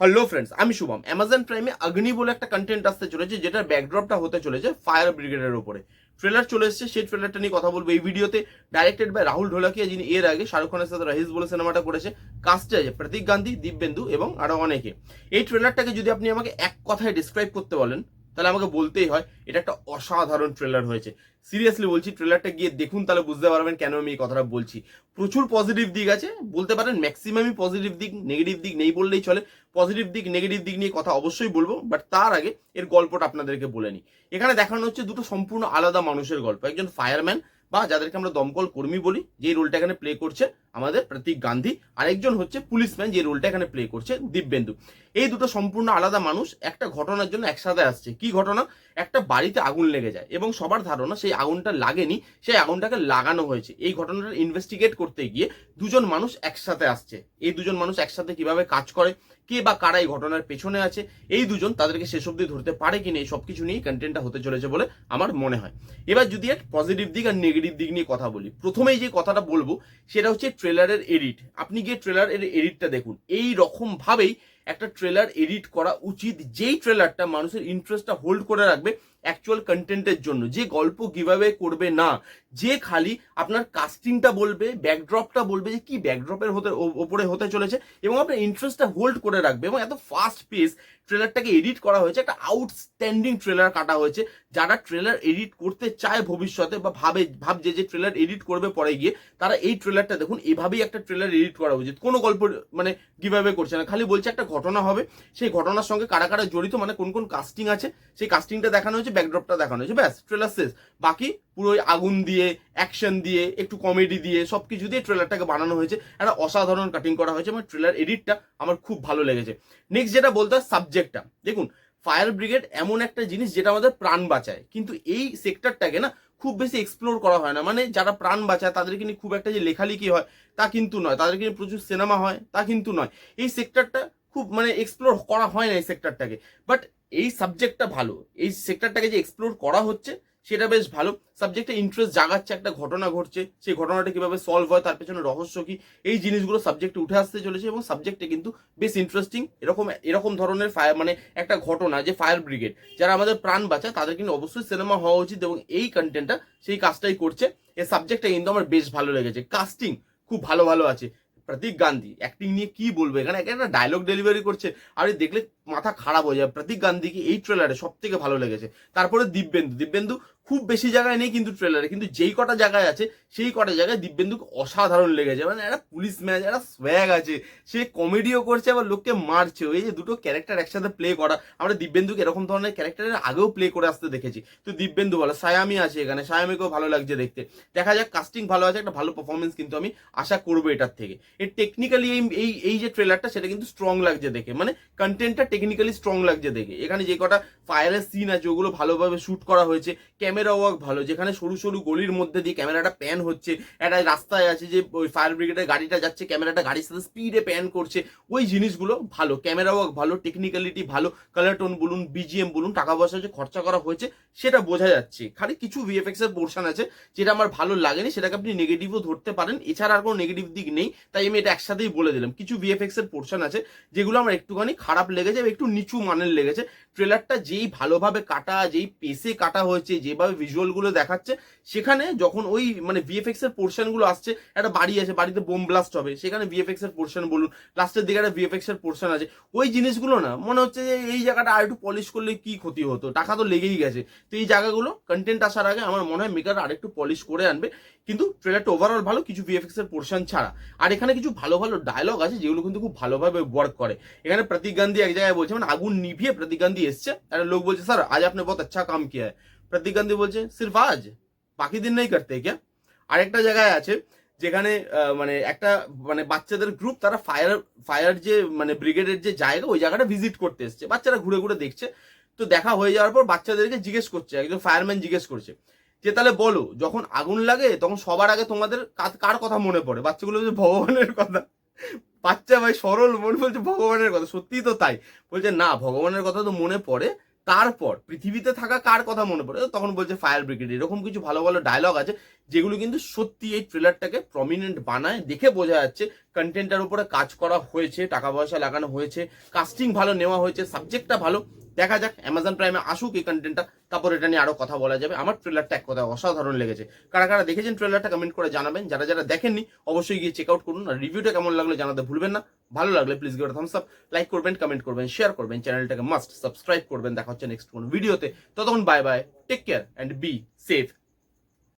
Hello friends আমি Shubham. Amazon প্রাইমে অগ্নি বলে একটা কন্টেন্ট আসতে চলেছে, যেটার ব্যাকড্রপটা হতে চলেছে ফায়ার ব্রিগেডের উপরে। ট্রেলার চলে এসেছে, সেই ট্রেলারটা নিয়ে কথা বলব এই ভিডিওতে। ডাইরেক্টেড বাই রাহুল ঢোলাকিয়া যিনি এর আগে শাহরুখ খানের সাথে রাহিস বলে সিনেমাটা করেছে কাস্টে আছে প্রতীক গান্ধী দীপবেন্দু এবং আরও অনেকে। এই ট্রেলারটাকে যদি আপনি আমাকে এক কথায় ডিসক্রাইব করতে বলেন তাহলে আমাকে বলতেই হয়, এটা একটা অসাধারণ ট্রেলার হয়েছে। সিরিয়াসলি বলছি ট্রেলারটা গিয়ে দেখুন, তাহলে বুঝতে পারবেন কেন আমি এই কথাটা বলছি। প্রচুর পজিটিভ দিক আছে, বলতে পারেন ম্যাক্সিমামই পজিটিভ দিক নেগেটিভ দিক নেই বললেই চলে। পজিটিভ দিক নেগেটিভ দিক নিয়ে কথা অবশ্যই বলব বাট তার আগে এর গল্পটা আপনাদেরকে বলে নিই। এখানে দেখানো হচ্ছে দুটো সম্পূর্ণ আলাদা মানুষের গল্প। একজন ফায়ারম্যান বা যাদেরকে আমরা দমকল কর্মী বলি যে রোলটা এখানে প্লে করছে আমাদের প্রতীক গান্ধী, আরেকজন হচ্ছে পুলিশম্যান যে রোলটা এখানে প্লে করছে, দিব্যেন্দু। এই দুটো সম্পূর্ণ আলাদা মানুষ একটা ঘটনার জন্য একসাথে আসছে। কি ঘটনা? একটা বাড়িতে আগুন লেগে যায় এবং সবার ধারণা সেই আগুনটা লাগেনি, সেই আগুনটাকে লাগানো হয়েছে। এই ঘটনাটা ইনভেস্টিগেট করতে গিয়ে দুজন মানুষ একসাথে আসছে। এই দুজন মানুষ একসাথে কীভাবে কাজ করে, কে বা কারা এই ঘটনার পেছনে আছে, এই দুজন তাদেরকে শেষ অব্দি ধরতে পারে কিনা এই সব কিছু নিয়ে কন্টেন্টটা হতে চলেছে বলে আমার মনে হয়। এবার যদি এক পজিটিভ দিক আর নেগেটিভ দিক নিয়ে কথা বলি, প্রথমেই যে কথাটা বলব, সেটা হচ্ছে ট্রেলারের এডিট আপনি গিয়ে ট্রেলার এর এডিটটা দেখুন। এই রকম ভাবেই একটা ট্রেলার এডিট করা উচিত, যেই ট্রেলারটা মানুষের ইন্টারেস্টটা হোল্ড করে রাখবে অ্যাকচুয়াল কন্টেন্টের জন্য। যে গল্প কীভাবে করবে না, যে খালি আপনার কাস্টিংটা বলবে ব্যাকড্রপটা বলবে যে কি ব্যাকড্রপের হতে ওপরে হতে চলেছে এবং আপনার ইন্টারেস্টটা হোল্ড করে রাখবে এবং এত ফাস্ট পেস ট্রেলারটাকে এডিট করা হয়েছে, একটা আউটস্ট্যান্ডিং ট্রেলার কাটা হয়েছে, যারা ট্রেলার এডিট করতে চায় ভবিষ্যতে বা ভাবে, ভাবছে যে ট্রেলার এডিট করবে পরে গিয়ে, তারা এই ট্রেলারটা দেখুন, এভাবেই একটা ট্রেলার এডিট করা উচিত। কোনো গল্প মানে কীভাবে করছে না, খালি বলছে একটা ঘটনা হবে, সেই ঘটনার সঙ্গে কারা কারা জড়িত মানে কোন কোন কাস্টিং আছে, সেই কাস্টিংটা দেখানো হয়েছে ব্যাকড্রপটা দেখানো হয়েছে, ব্যাস ট্রেলার শেষ। বাকি পুরো আগুন দিয়ে অ্যাকশন দিয়ে, একটু কমেডি দিয়ে সব কিছু দিয়ে ট্রেলারটাকে বানানো হয়েছে। একটা অসাধারণ কাটিং করা হয়েছে মানে ট্রেলার এডিটটা আমার খুব ভালো লেগেছে। নেক্সট যেটা বলতে হয় সাবজেক্টটা দেখুন ফায়ার ব্রিগেড এমন একটা জিনিস যেটা আমাদের প্রাণ বাঁচায়, কিন্তু এই সেক্টরটাকে না খুব বেশি এক্সপ্লোর করা হয় না। মানে যারা প্রাণ বাঁচায়, তাদেরকে নিয়ে খুব একটা যে লেখালেখি হয়, তা কিন্তু নয়। তাদেরকে নিয়ে প্রচুর সিনেমা হয়, তা কিন্তু নয়। এই সেক্টরটা খুব মানে এক্সপ্লোর করা হয় না এই সেক্টরটাকে বাট এই সাবজেক্টটা ভালো। এই সেক্টরটাকে যে এক্সপ্লোর করা হচ্ছে সেটা বেশ ভালো। সাবজেক্টে ইন্টারেস্ট জাগাচ্ছে, একটা ঘটনা ঘটছে, সেই ঘটনাটা কীভাবে সলভ হয়, তার পেছনে রহস্য কি, এই জিনিসগুলো সাবজেক্টে উঠে আসতে চলেছে এবং সাবজেক্টে কিন্তু বেশ ইন্টারেস্টিং এরকম এরকম ধরনের ফায়ার মানে একটা ঘটনা যে ফায়ার ব্রিগেড যারা আমাদের প্রাণ বাঁচায়, তাদের কিন্তু অবশ্যই সিনেমা হওয়া উচিত এবং এই কন্টেন্টটা সেই কাজটাই করছে। এই সাবজেক্টটা কিন্তু আমার বেশ ভালো লেগেছে। কাস্টিং খুব ভালো ভালো আছে। প্রতীক গান্ধী অ্যাক্টিং নিয়ে কি বলব? এখানে একটা ডায়লগ ডেলিভারি করছে। আর দেখলে মাথা খারাপ হয়ে যায় প্রতীক গান্ধীকে এই ট্রেলারে সব থেকে ভালো লেগেছে। তারপরে দিব্যেন্দু দিব্যেন্দু খুব বেশি জায়গায় নেই কিন্তু ট্রেলারে কিন্তু যেই কটা জায়গায় আছে, সেই কটা জায়গায় দিব্যেন্দুকে অসাধারণ লেগেছে। মানে একটা পুলিশ ম্যাচ, একটা সোয়াগ আছে। সে কমেডিও করছে, আবার লোককে মারছে। এই যে দুটো ক্যারেক্টার একসাথে প্লে করা। আমরা দিব্যেন্দুকে এরকম ধরনের ক্যারেক্টারের আগেও প্লে করে আসতে দেখেছি। তো দিব্যেন্দু ভালো সায়ামি আছে এখানে। সায়ামিকেও ভালো লাগছে দেখতে। দেখা যাক কাস্টিং ভালো আছে, একটা ভালো পারফরমেন্স কিন্তু আমি আশা করব এটার থেকে। এর টেকনিক্যালি এই এই এই যে ট্রেলারটা সেটা কিন্তু স্ট্রং লাগছে দেখে। মানে কন্টেন্টটা টেকনিক্যালি স্ট্রং লাগছে দেখে। এখানে যে কটা ফায়ারের সিন আছে, ওগুলো ভালোভাবে শুট করা হয়েছে ক্যামেরা ওয়ার্ক ভালো, যেখানে সরু সরু গলির মধ্যে দিয়ে ক্যামেরাটা প্যান হচ্ছে, একটা রাস্তায় আছে যে ওই ফায়ার ব্রিগেডের গাড়িটা যাচ্ছে ক্যামেরাটা গাড়ির সাথে স্পিডে প্যান করছে, ওই জিনিসগুলো ভালো ক্যামেরা ওয়ার্ক ভালো টেকনিক্যালিটি ভালো কালার টোন বলুন বিজিএম বলুন, টাকা পয়সা যে খরচা করা হয়েছে, সেটা বোঝা যাচ্ছে। খালি কিছু ভিএফএক্স এর পোর্শন আছে, যেটা আমার ভালো লাগেনি, সেটাকে আপনি নেগেটিভও ধরতে পারেন, এছাড়া আর কোনো নেগেটিভ দিক নেই, তাই আমি এটা একসাথেই বলে দিলাম। কিছু ভিএফএক্স এর পোর্শন আছে, যেগুলো আমার একটুখানি খারাপ লেগেছে, একটু নিচু মানের লেগেছে ট্রেলারটা যেই ভালোভাবে কাটা, যেই পেসে কাটা হয়েছে, যেভাবে ভিজুয়ালগুলো দেখাচ্ছে, সেখানে যখন ওই মানে ভিএফএক্স এর পোর্শনগুলো আসছে, একটা বাড়ি আছে, বাড়িতে বোম ব্লাস্ট হবে, সেখানে ভিএফএক্স এর পোর্শন বলুন, লাস্টের দিকে একটা ভিএফএক্স এর পোর্শন আছে, ওই জিনিসগুলো না, মনে হচ্ছে যে এই জায়গাটা আর একটু পলিশ করলে কি ক্ষতি হতো, টাকা তো লেগেই গেছে। তো এই জায়গাগুলো কন্টেন্ট আসার আগে আমার মনে হয় মেকার আরেকটু পলিশ করে আনবে, কিন্তু ট্রেলারটা ওভারঅল ভালো, কিছু ভিএফএক্স এর পোর্শন ছাড়া। আর এখানে কিছু ভালো ভালো ডায়লগ আছে, যেগুলো কিন্তু খুব ভালোভাবে ওয়ার্ক করে। এখানে প্রতীক গান্ধী এক জায়গায় বলছে মানে আগুন নিভিয়ে প্রতীক গান্ধী এসছে, একটা লোক বলছে স্যার আজ আপনি বহুত আচ্ছা কাম কিয়া है প্রতীক গান্ধী বলছে সির্ফ আজ বাকি দিন নেই করতে क्या আরেকটা জায়গায় আছে যেখানে আহ, মানে একটা মানে বাচ্চাদের গ্রুপ তারা ফায়ার ফায়ার যে মানে ব্রিগেডের যে জায়গা ওই জায়গাটা ভিজিট করতে এসছে বাচ্চারা ঘুরে ঘুরে দেখছে তো দেখা হয়ে যাওয়ার পর বাচ্চাদেরকে জিজ্ঞেস করছে একজন ফায়ারম্যান জিজ্ঞেস করছে যে তাহলে বলো যখন আগুন লাগে তখন সবার আগে তোমাদের কার- কার কথা মনে পড়ে বাচ্চাগুলো বলছে ভগবানের কথা বাচ্চা ভাই সরল মন বলছে ভগবানের কথা সত্যিই তো তাই বলছে না ভগবানের কথা তো মনে পড়ে তারপর পৃথিবীতে থাকা কার কথা মনে পড়ে? তখন বলছে ফায়ার ব্রিগেড। এরকম কিছু ভালো ভালো ডায়লগ আছে, যেগুলো কিন্তু সত্যি এই ট্রেলারটাকে প্রমিনেন্ট বানায়। দেখে বোঝা যাচ্ছে কন্টেন্টের উপরে কাজ করা হয়েছে, টাকা পয়সা লাগানো হয়েছে কাস্টিং ভালো, নেওয়া হয়েছে সাবজেক্টটা ভালো। দেখা যাক অ্যামাজন প্রাইমে আসুক এই কন্টেন্টটা তারপর এটা নিয়ে আরও কথা বলা যাবে। আমার ট্রেলারটা এক কথা অসাধারণ লেগেছে। কারা কারা দেখেছেন ট্রেলারটা কমেন্ট করে জানাবেন। যারা যারা দেখেননি, অবশ্যই গিয়ে চেক আউট করুন। আর রিভিউটা কেমন লাগল জানাতে ভুলবেন না। ভালো লাগলে প্লিজ গিয়ে থামস আপ লাইক করবেন কমেন্ট করবেন শেয়ার করবেন চ্যানেলটাকে মাস্ট সাবস্ক্রাইব করবেন, দেখা হচ্ছে নেক্সট কোন ভিডিওতে ততক্ষণ bye bye take care and be safe